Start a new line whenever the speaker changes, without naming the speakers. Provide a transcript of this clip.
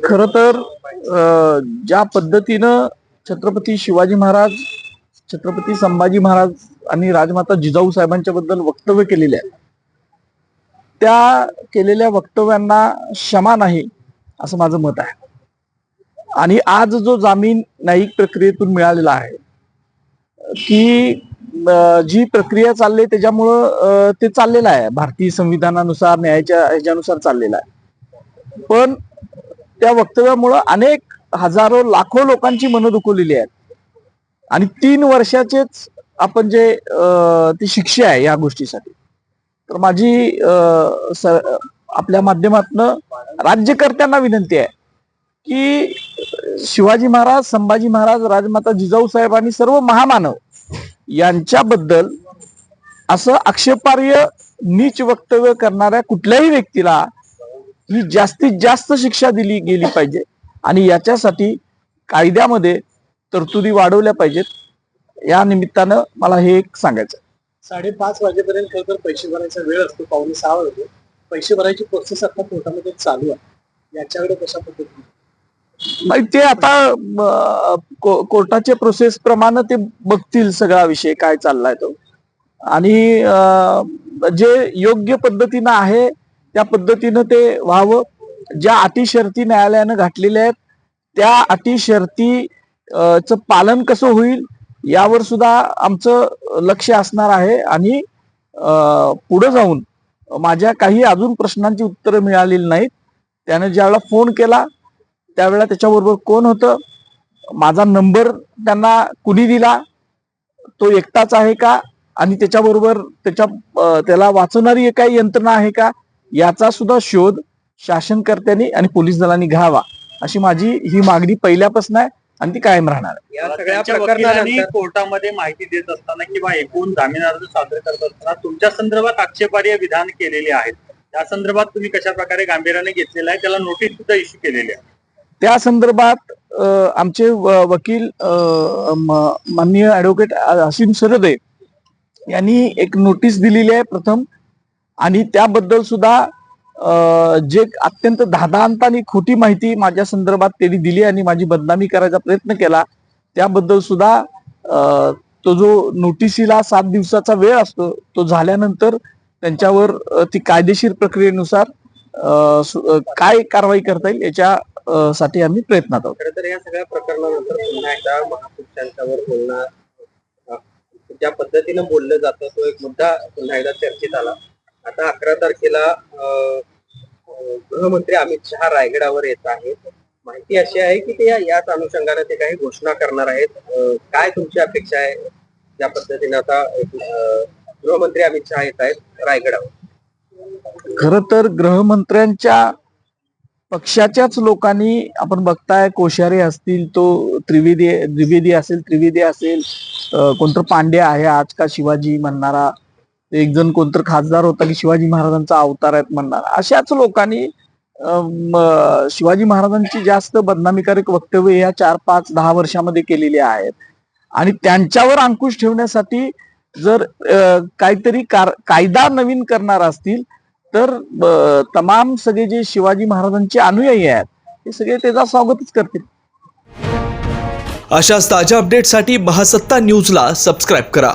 खर तर ज्या पद्धतीनं छत्रपती शिवाजी महाराज छत्रपती संभाजी महाराज आणि राजमाता जिजाऊ साहेबांच्या बद्दल वक्तव्य केलेले आहे त्या केलेल्या वक्तव्यांना क्षमा नाही असं माझं मत आहे. आणि आज जो जामीन न्यायिक प्रक्रियेतून मिळालेला आहे की जी प्रक्रिया चालली त्याच्यामुळं ते चाललेलं आहे. भारतीय संविधानानुसार न्यायाच्या ह्याच्यानुसार चाललेलं आहे. पण त्या वक्तव्यामुळं अनेक हजारो लाखो लोकांची मनं दुखवलेली आहेत. आणि तीन वर्षाचेच आपण जे ती शिक्षा आहे या गोष्टीसाठी. तर माझी स- आपल्या माध्यमातनं राज्यकर्त्यांना विनंती आहे की शिवाजी महाराज संभाजी महाराज राजमाता जिजाऊ साहेब आणि सर्व महामानव यांच्याबद्दल असं आक्षेपार्ह नीच वक्तव्य करणाऱ्या कुठल्याही व्यक्तीला ही जास्तीत जास्त शिक्षा दिली गेली पाहिजे. आणि याच्यासाठी कायद्यामध्ये तरतुदी वाढवल्या पाहिजेत. या निमित्तानं मला हे एक सांगायचं.
साडेपाच वाजेपर्यंत खरं तर पैसे भरायचा वेळ असतो पावणे सहा वाजता पैसे भरायची प्रोसेस आता कोर्टामध्ये चालू आहे. याच्याकडे कशा पद्धतीने?
नाही ते आता अं, को- कोर्टाच्या प्रोसेस प्रमाणे ते बघतील सगळा विषय काय चाललाय तो. आणि जे योग्य पद्धतीनं आहे त्या पद्धतीनं ते व्हावं. ज्या अटी शर्ती न्यायालयानं घातलेल्या आहेत त्या अटी शर्ती चं पालन कसं होईल यावर सुद्धा आमचं लक्ष असणार आहे. आणि पुढे जाऊन माझ्या काही अजून प्रश्नांची उत्तरं मिळालेली नाहीत. त्यानं ज्यावेळेला फोन केला त्यावेळेला त्याच्याबरोबर कोण होतं? माझा नंबर त्यांना कुणी दिला? तो एकटाच आहे का? आणि त्याच्याबरोबर त्याच्या त्याला वाचवणारी काही यंत्रणा आहे का? याचा सुद्धा शोध शासनकर्त्यांनी आणि पोलीस दलांनी घ्यावा. अशी माझी ही मागणी पहिल्यापासून आहे आणि ती कायम राहणार आहे.
या सगळ्या प्रकरणांनी
कोर्टामध्ये माहिती देत असताना किंवा एकूण जामीन अर्ज सादर करत असताना तुमच्या संदर्भात आक्षेपार्ह विधान केलेले आहेत. त्या संदर्भात तुम्ही कशा प्रकारे गांभीर्याने घेतलेला आहे? त्याला नोटीस सुद्धा इश्यू केलेली आहे.
त्या संदर्भात आमचे वकील माननीय ऍडव्होकेट असीम सरदे यांनी एक नोटीस दिलेली आहे. प्रथम आणि त्याबद्दल सुद्धा जे अत्यंत धादांत आणि खोटी माहिती माझ्या संदर्भात त्यांनी दिली आणि माझी बदनामी करायचा प्रयत्न केला त्याबद्दल सुद्धा तो जो नोटिसीला सात दिवसाचा वेळ असतो तो झाल्यानंतर त्यांच्यावर ती कायदेशीर प्रक्रियेनुसार काय कारवाई करता येईल याच्या साठी आम्ही प्रयत्नात आहोत.
खरं तर या सगळ्या प्रकरणानंतर पुन्हा एकदा महापुरुषांच्यावर बोलणं ज्या पद्धतीनं बोललं जातं तो एक मुद्दा पुन्हा एकदा चर्चेत आला. आता अकरा तारखेला गृहमंत्री अमित शहा रायगडावर येत आहेत. माहिती अशी आहे की ते या- याच अनुषंगाने ते काही घोषणा करणार आहेत. काय तुमची अपेक्षा आहे ज्या पद्धतीने आता गृहमंत्री अमित शहा येत आहेत रायगडावर?
खर तर गृहमंत्र्यांच्या पक्षाच्याच लोकांनी आपण बघताय कोश्यारी असतील तो त्रिवेदी द्विवेदी असेल त्रिवेदी असेल कोणतं पांडे आहे आज का शिवाजी म्हणणारा एक जण कोणतं खासदार होता की शिवाजी महाराजांचा अवतार आहेत म्हणणार. अशाच लोकांनी शिवाजी महाराजांची जास्त बदनामीकारक वक्तव्य या चार पाच दहा वर्षामध्ये केलेली आहेत. आणि त्यांच्यावर अंकुश ठेवण्यासाठी जर काहीतरी कार- कायदा नवीन करणार असतील तर तमाम सगळे जे शिवाजी महाराजांचे अनुयायी आहेत हे सगळे त्याचा स्वागतच करतील.
अशाच ताज्या अपडेटसाठी महासत्ता न्यूजला सबस्क्राईब करा.